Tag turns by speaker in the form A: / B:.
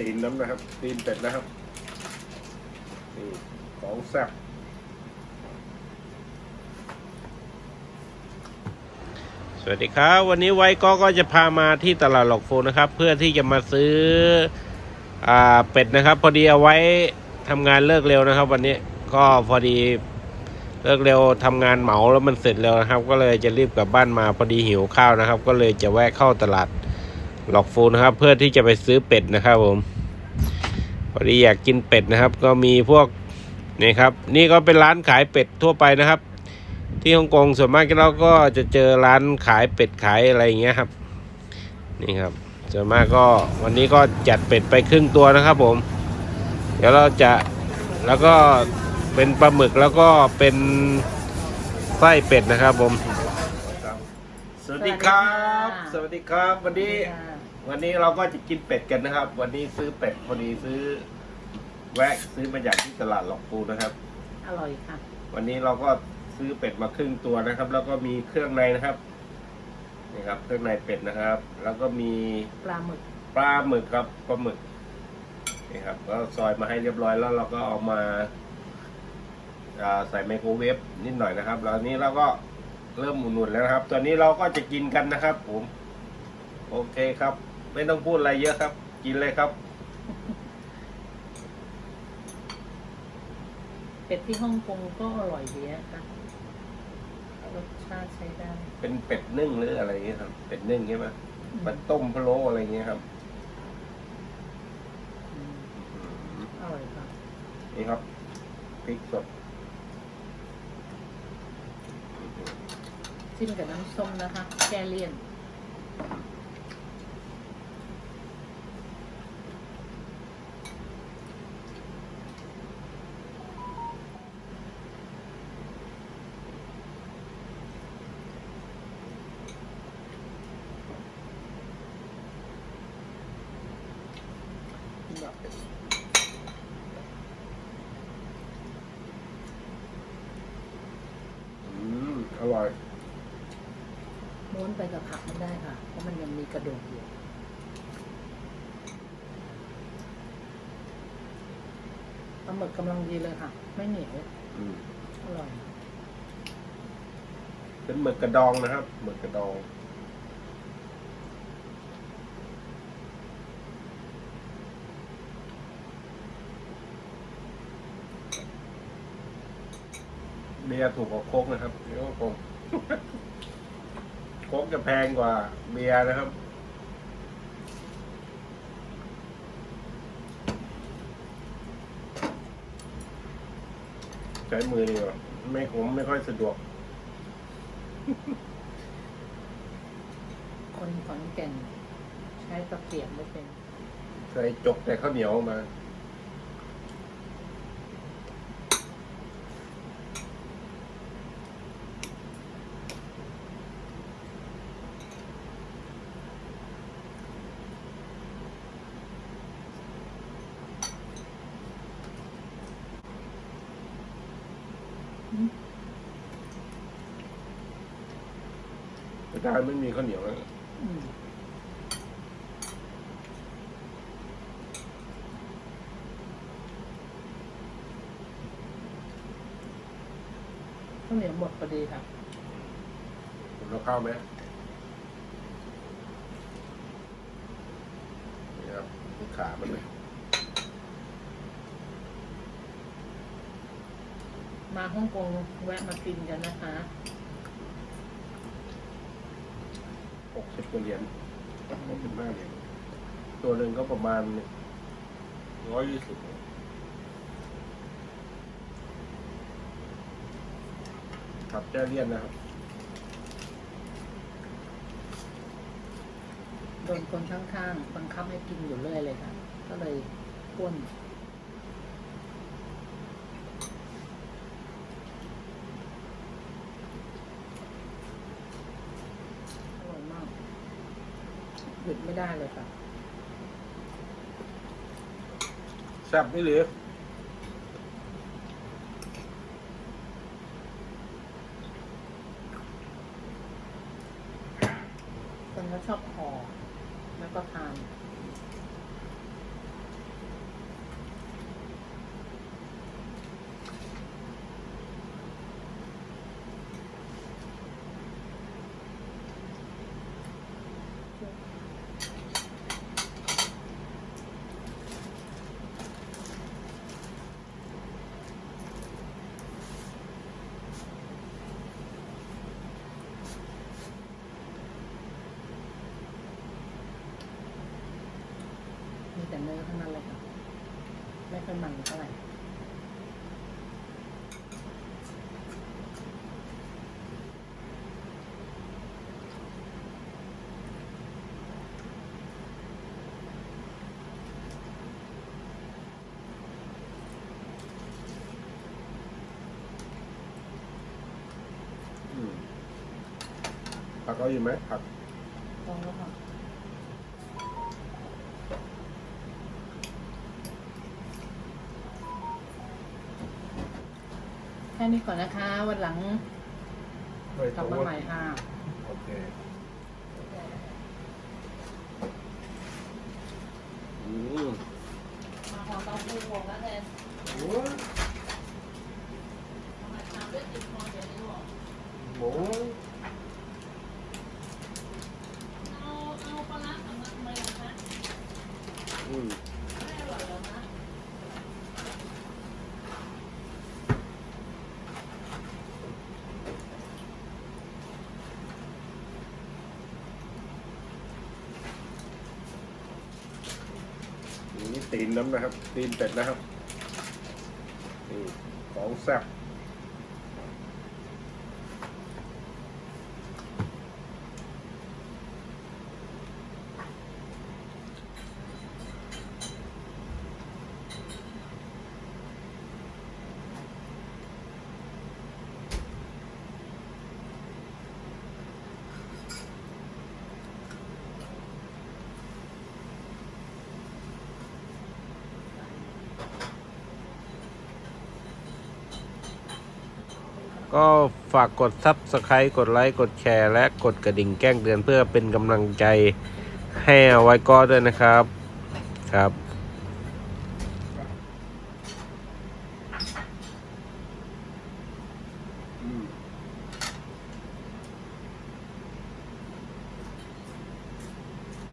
A: ตีนน้ำนะครับ ตีนเป็ดนะครับนี่ของแซ่บ
B: สวัสดีครับ วันนี้ไว้ก็ก็จะพามาที่ตลาดหลอกโฟนนะครับ เพื่อที่จะมาซื้ออ่าเป็ดนะครับ พอดีเอาไว้ทำงานเลิกเร็วนะครับ วันนี้ก็พอดีเลิกเร็วทำงานเหมาแล้วมันเสร็จเร็วนะครับ ก็เลยจะรีบกลับบ้านมาพอดีหิวข้าวนะครับ ก็เลยจะแวะเข้าตลาด หลอกฟนนะครับ เพื่อที่จะไปซื้อเป็ดนะครับผมพอดีอยากกินเป็ดนะครับ ก็มีพวกนี่ครับ นี่ก็เป็นร้านขายเป็ดทั่วไปนะครับ ที่ฮ่องกงส่วนมากเราก็จะเจอร้านขายเป็ดขายอะไรอย่างเงี้ยครับ นี่ครับส่วนมากก็วันนี้ก็จัดเป็ดไปครึ่งตัวนะครับผม เดี๋ยวเราจะแล้วก็เป็นปลาหมึกแล้วก็เป็นไส้เป็ดนะครับผม สวัสดีครับ สวัสดีครับ วันนี้ วันนี้เราก็จะกินเป็ดกันนะครับ วันนี้ซื้อเป็ดพอดีซื้อ แวะซื้อมาจากที่ตลาดหลอกปูนะครับ
C: อร่อยค่ะ
B: วันนี้เราก็ซื้อเป็ดมาครึ่งตัวนะครับ แล้วก็มีเครื่องในนะครับนี่ครับ เครื่องในเป็ดนะครับ แล้วก็มี
C: ปลาหมึก
B: ปลาหมึกครับปลาหมึกนี่ครับก็ซอยมาให้เรียบร้อยแล้วเราก็เอามาอ่าใส่ไมโครเวฟนิดหน่อยนะครับ แล้วอันนี้เราก็เริ่มหมุนๆแล้วนะครับ ตอนนี้เราก็จะกินกันนะครับผม โอเคครับ ไม่ต้องพูดอะไรเยอะครับ กินเลยครับ
C: เป็ดที่ฮ่องกงก็อร่อยดีนะคะรสชาติใช้ได้
B: เป็นเป็ดนึ่งหรืออะไรอย่างเงี้ยครับ เป็ดนึ่งใช่ไหมเป็ดต้มพะโล้อะไรอย่างเงี้ยครับ
C: อืมอร่อยค่ะ
B: นี่ครับพริกสด
C: จิ้มกับน้ำส้มนะคะ แก้เลี่ยน
B: อืมอร่อย
C: ม้วนไปกับผักไม่ได้ค่ะ เพราะมันยังมีกระดูกอยู่ปลาหมึกกำลังดีเลยค่ะ ไม่เหนียว
B: อืม
C: อร่อย
B: เป็นหมึกกระดองนะครับหมึกกระดองเบียร์ถูกกว่าโค้กนะครับเดี๋ยวคงโค้ก จะแพงกว่าเบียร์นะครับ ใช้มือดีกว่าไม่ผมไม่ค่อยสะดวก
C: คนขอนแก่นใช้ตะเกียบไม่เป็น
B: ใส่จกแต่ข้าวเหนียวมา แต่การไม่มีข้าวเหนียวแล้ว
C: อืมข้าวเหนียวหมดพอดีค่ะ
B: ผมเอาข้าวไหมนี่ครับนี่ขามันเลย
C: มาฮ่องกงแวะมากินกันนะคะ
B: หกสิบกว่าเหรียญหกสิบห้าเหรียญตัวหนึ่งก็ประมาณร้อยยี่สิบครับแจ้เลียนนะครับ
C: โดนคนข้างๆบังคับให้กินอยู่เรื่อยเลยค่ะ ก็เลยพ้วนอร่อยมาก หยุดไม่ได้เลยค่ะ
B: แซ่บนี่หรือ
C: คนก็ชอบห่อแล้วก็ทาน เนื้อเท่านั้นเลยค่ะ ไม่ค่อยมันเท่าไหร่
A: อืมผักเอาอยู่ไหมผัก
C: ตรงแล้วค่ะแค่นี้ก่อนนะคะ วันหลัง
A: เฮ้ย
C: กลับมาใหม่ค่ะ
A: โอเคอืม
C: มาขอเตาปูบวกแล้วแทน
A: โอ้ย
C: มาทำด้วยติดคอเดี๋ยวนี้บอก
A: โอ้ย
C: เอาเอาปลาร้าสำนักมาเลยนะคะ
A: อืม
C: ไม่อร่อยแล้วนะ
A: นี่ตีนน้ำนะครับ ตีนเป็ดนะครับนี่ของแซ่บ
B: ก็ฝากกดซับสไคร b e กดไลค์ กดแชร์ และกดกระดิ่งแจ้งเตือนเพื่อเป็นกำลังใจให้ไว้ก็ด้วยนะครับ ครับ